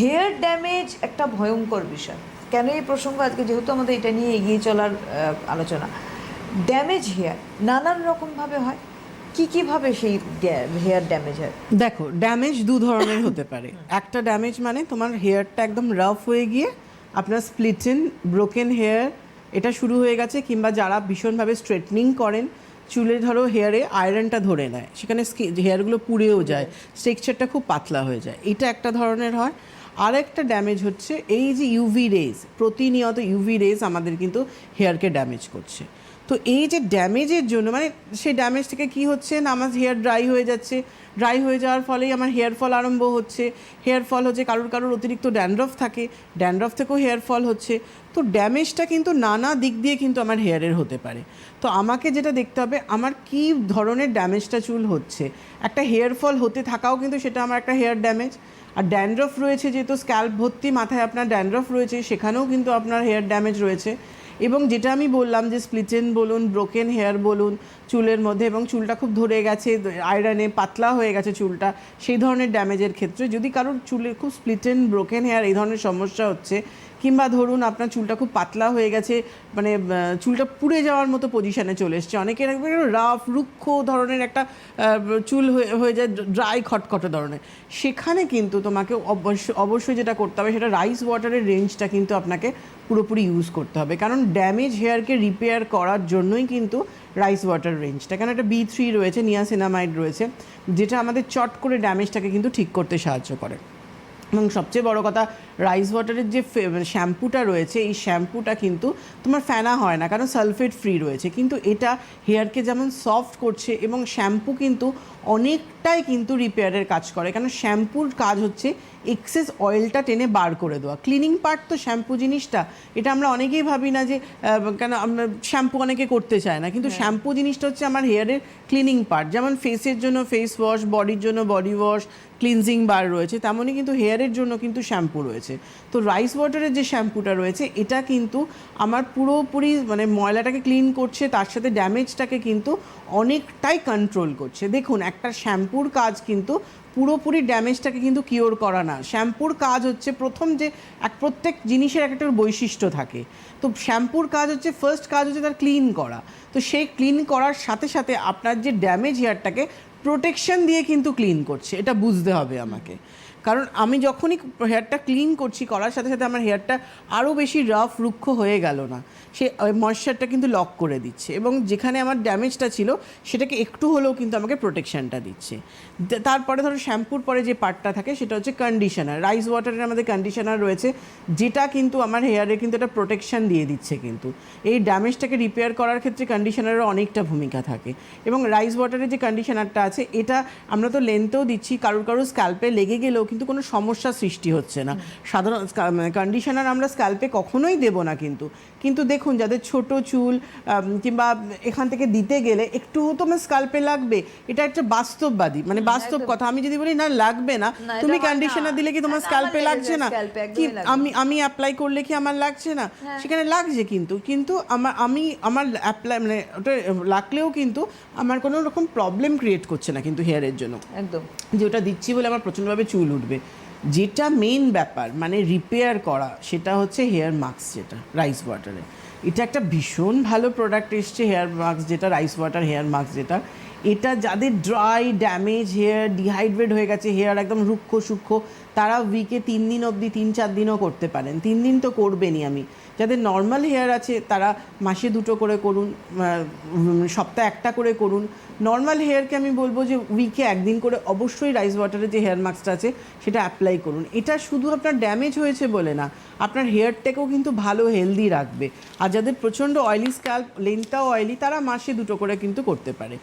Hair damage একটা ভয়ঙ্কর বিষয়। কেন এই প্রসঙ্গ? আজকে যেহেতু আমাদের এটা নিয়ে এগিয়ে চলার আলোচনা। ড্যামেজ হেয়ার নানান রকমভাবে হয়। কি কীভাবে সেই হেয়ার ড্যামেজ হয়? দেখো, ড্যামেজ দু ধরনের হতে পারে। একটা ড্যামেজ মানে তোমার হেয়ারটা একদম রাফ হয়ে গিয়ে আপনার স্প্লিটেন, ব্রোকেন হেয়ার, এটা শুরু হয়ে গেছে কিংবা যারা ভীষণভাবে স্ট্রেটনিং করেন চুলে ধরো হেয়ারে আয়রনটা ধরে নেয়, সেখানে হেয়ারগুলো পুড়েও যায় স্ট্রেকচারটা খুব পাতলা হয়ে যায়, এটা একটা ধরনের হয়। আর একটা ড্যামেজ হচ্ছে এই যে ইউভি রেজ প্রতিনিয়ত ইউভি রেজ আমাদের কিন্তু হেয়ারকে ড্যামেজ করছে। তো এই যে ড্যামেজের জন্য মানে সেই ড্যামেজ থেকে কি হচ্ছে না, আমার হেয়ার ড্রাই হয়ে যাচ্ছে, ড্রাই হয়ে যাওয়ার ফলেই আমার হেয়ার ফল আরম্ভ হচ্ছে, হেয়ার ফল হচ্ছে কারোর কারোর অতিরিক্ত ড্যান্ড্রফ থাকে, ড্যান্ড্রফ থেকেও হেয়ার ফল হচ্ছে, তো ড্যামেজটা কিন্তু নানা দিক দিয়ে কিন্তু আমার হেয়ারের হতে পারে। তো আমাকে যেটা দেখতে হবে, আমার কি ধরনের ড্যামেজটা চুল হচ্ছে? একটা হেয়ার ফল হতে থাকাও কিন্তু সেটা আমার একটা হেয়ার ড্যামেজ। আর ড্যান্ড্রফ রয়েছে যেহেতু, স্ক্যাল্প ভর্তি মাথায় আপনার ড্যান্ড্রফ রয়েছে, সেখানেও কিন্তু আপনার হেয়ার ড্যামেজ রয়েছে। এবং যেটা আমি বললাম যে স্প্লিচেন বলুন ব্রোকেন হেয়ার বলুন, চুলের মধ্যে এবং চুলটা খুব ধরে গেছে আয়রনে পাতলা হয়ে গেছে চুলটা, সেই ধরনের ড্যামেজের ক্ষেত্রে যদি কারোর চুলে খুব স্প্লিটেন ব্রোকেন হেয়ার এই ধরনের সমস্যা হচ্ছে কিংবা ধরুন আপনার চুলটা খুব পাতলা হয়ে গেছে মানে চুলটা পুড়ে যাওয়ার মতো পজিশনে চলে এসছে। অনেকের রাফ রুক্ষ ধরনের একটা চুল হয়ে যায় ড্রাই খটখটে ধরনের। সেখানে কিন্তু তোমাকে অবশ্যই অবশ্যই যেটা করতে হবে সেটা রাইস ওয়াটারের রেঞ্জটা কিন্তু আপনাকে পুরোপুরি ইউজ করতে হবে। কারণ ড্যামেজ হেয়ারকে রিপেয়ার করার জন্যই কিন্তু রাইস ওয়াটার রেঞ্জটা কারণ একটা বি থ্রি রয়েছে নিয়াসিনামাইড রয়েছে, যেটা আমাদের চট করে ড্যামেজটাকে কিন্তু ঠিক করতে সাহায্য করে। এবং সবচেয়ে বড় কথা রাইস ওয়াটারের যে শ্যাম্পুটা রয়েছে এই শ্যাম্পুটা কিন্তু তোমার ফেনা হয় না কারণ সালফেট ফ্রি রয়েছে। কিন্তু এটা হেয়ারকে যেমন সফট করছে এবং শ্যাম্পু কিন্তু অনেকটাই কিন্তু রিপেয়ারের কাজ করে। কারণ শ্যাম্পুর কাজ হচ্ছে এক্সেস অয়েলটা টেনে বার করে দেওয়া। ক্লিনিং পার্ট তো শ্যাম্পু জিনিসটা। এটা আমরা অনেকেই ভাবি না যে কেন আমরা শ্যাম্পু অনেকে করতে চায় না। কিন্তু শ্যাম্পু জিনিসটা হচ্ছে আমার হেয়ারের ক্লিনিং পার্ট যেমন ফেসের জন্য ফেস ওয়াশ বডির জন্য বডি ওয়াশ ক্লিনজিং বার রয়েছে তেমনই কিন্তু হেয়ারের জন্য কিন্তু শ্যাম্পু রয়েছে। তো রাইস ওয়াটারের যে শ্যাম্পুটা রয়েছে, এটা কিন্তু আমার পুরোপুরি মানে ময়লাটাকে ক্লিন করছে, তার সাথে ড্যামেজটাকে কিন্তু অনেকটাই কন্ট্রোল করছে। দেখুন, একটা শ্যাম্পুর কাজ কিন্তু পুরোপুরি ড্যামেজটাকে কিন্তু কিওর করা না। শ্যাম্পুর কাজ হচ্ছে প্রথম যে এক প্রত্যেক জিনিসের এক একটা বৈশিষ্ট্য থাকে। তো শ্যাম্পুর কাজ হচ্ছে ফার্স্ট কাজ হচ্ছে তার ক্লিন করা। তো সেই ক্লিন করার সাথে সাথে আপনার যে ড্যামেজ হেয়ারটাকে প্রোটেকশন দিয়ে কিন্তু ক্লিন করছে। এটা বুঝতে হবে আমাকে। কারণ আমি যখনই হেয়ারটা ক্লিন করছি করার সাথে সাথে আমার হেয়ারটা আরও বেশি রাফ, রুক্ষ হয়ে গেল না। সে ময়শ্চারটা কিন্তু লক করে দিচ্ছে এবং যেখানে আমার ড্যামেজটা ছিল সেটাকে একটু হলেও কিন্তু আমাকে প্রোটেকশানটা দিচ্ছে। তারপরে ধরো শ্যাম্পুর পরে যে পার্টটা থাকে সেটা হচ্ছে কন্ডিশনার রাইস ওয়াটারের আমাদের কন্ডিশনার রয়েছে যেটা কিন্তু আমার হেয়ারে কিন্তু একটা প্রোটেকশান দিয়ে দিচ্ছে কিন্তু। এই ড্যামেজটাকে রিপেয়ার করার ক্ষেত্রে কন্ডিশনারের অনেকটা ভূমিকা থাকে এবং রাইস ওয়াটারের যে কন্ডিশনারটা আছে, এটা আমরা তো লেন্থেও দিচ্ছি, কারোর কারোর স্ক্যাল্পে লেগে গেলেও কিন্তু কোনো সমস্যা সৃষ্টি হচ্ছে না। সাধারণ কন্ডিশনার আমরা স্ক্যাল্পে কখনোই দেব না কিন্তু। কিন্তু দেখুন যাদের ছোট চুল কিংবা এখান থেকে দিতে গেলে একটু তোমার স্ক্যাল্পে লাগবে। এটা একটা বাস্তববাদী মানে বাস্তব কথা। আমি যদি বলি না লাগবে না। তুমি হয় কন্ডিশনার দিলে কি তোমার স্ক্যাল্পে লাগছে না? কি আমি আমি অ্যাপ্লাই করলে কি আমার লাগছে না? সেখানে লাগছে কিন্তু। কিন্তু আমার আমি আমার অ্যাপ্লাই মানে ওটা লাগলেও কিন্তু আমার কোনো রকম প্রবলেম ক্রিয়েট করছে না কিন্তু হেয়ারের জন্য। একদম। যে ওটা দিচ্ছি বলে আমার প্রচণ্ডভাবে চুল উঠবে যেটা মেন ব্যাপার মানে রিপেয়ার করা, সেটা হচ্ছে হেয়ার মাস্ক যেটা রাইস ওয়াটারে এটা একটা ভীষণ ভালো প্রোডাক্ট এসছে হেয়ার মাস্ক যেটা রাইস ওয়াটার হেয়ার মাস্ক যেটা। এটা যাদের ড্রাই ড্যামেজ হেয়ার ডিহাইড্রেট হয়ে গেছে হেয়ার একদম রুক্ষ সূক্ষ্ম তারা উইকে তিন দিন অবধি তিন চার দিনও করতে পারেন। তিন দিন তো করবেনই আমি। যাদের নর্মাল হেয়ার আছে তারা মাসে দুটো করে করুন সপ্তাহে একটা করে করুন। নর্মাল হেয়ারকে আমি বলব যে উইকে একদিন করে অবশ্যই রাইস ওয়াটারের যে হেয়ার মাস্কটা আছে সেটা অ্যাপ্লাই করুন। এটা শুধু আপনার ড্যামেজ হয়েছে বলে না আপনার হেয়ারটাকেও কিন্তু ভালো হেলদি রাখবে। আর যাদের প্রচণ্ড অয়েলি স্ক্যাল্প লেন্থটাও অয়েলি তারা মাসে দুটো করে কিন্তু করতে পারে